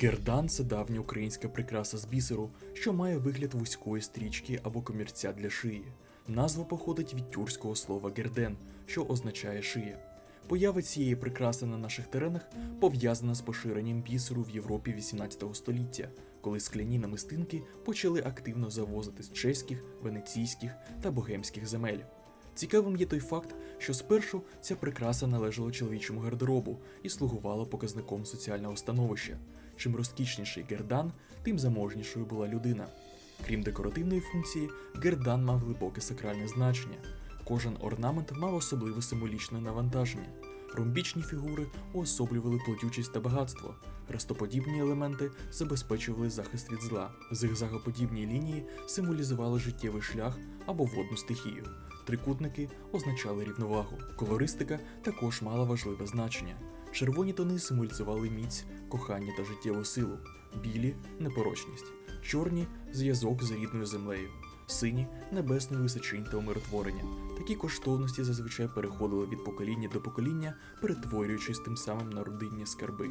Гердан це давня українська прикраса з бісеру, що має вигляд вузької стрічки або комірця для шиї. Назва походить від тюркського слова герден, що означає шия. Поява цієї прикраси на наших теренах пов'язана з поширенням бісеру в Європі 18 століття, коли скляні намистинки почали активно завозити з чеських, венеційських та богемських земель. Цікавим є той факт, що спершу ця прикраса належала чоловічому гардеробу і слугувала показником соціального становища. Чим розкішніший гердан, тим заможнішою була людина. Крім декоративної функції, гердан мав глибоке сакральне значення. Кожен орнамент мав особливе символічне навантаження. Ромбічні фігури уособлювали плодючість та багатство. Хрестоподібні елементи забезпечували захист від зла. Зигзагоподібні лінії символізували життєвий шлях або водну стихію. Трикутники означали рівновагу. Колористика також мала важливе значення. Червоні тони символізували міць, кохання та життєву силу, білі непорочність, чорні зв'язок з рідною землею, сині небесну височинь та умиротворення. Такі коштовності зазвичай переходили від покоління до покоління, перетворюючись тим самим на родинні скарби.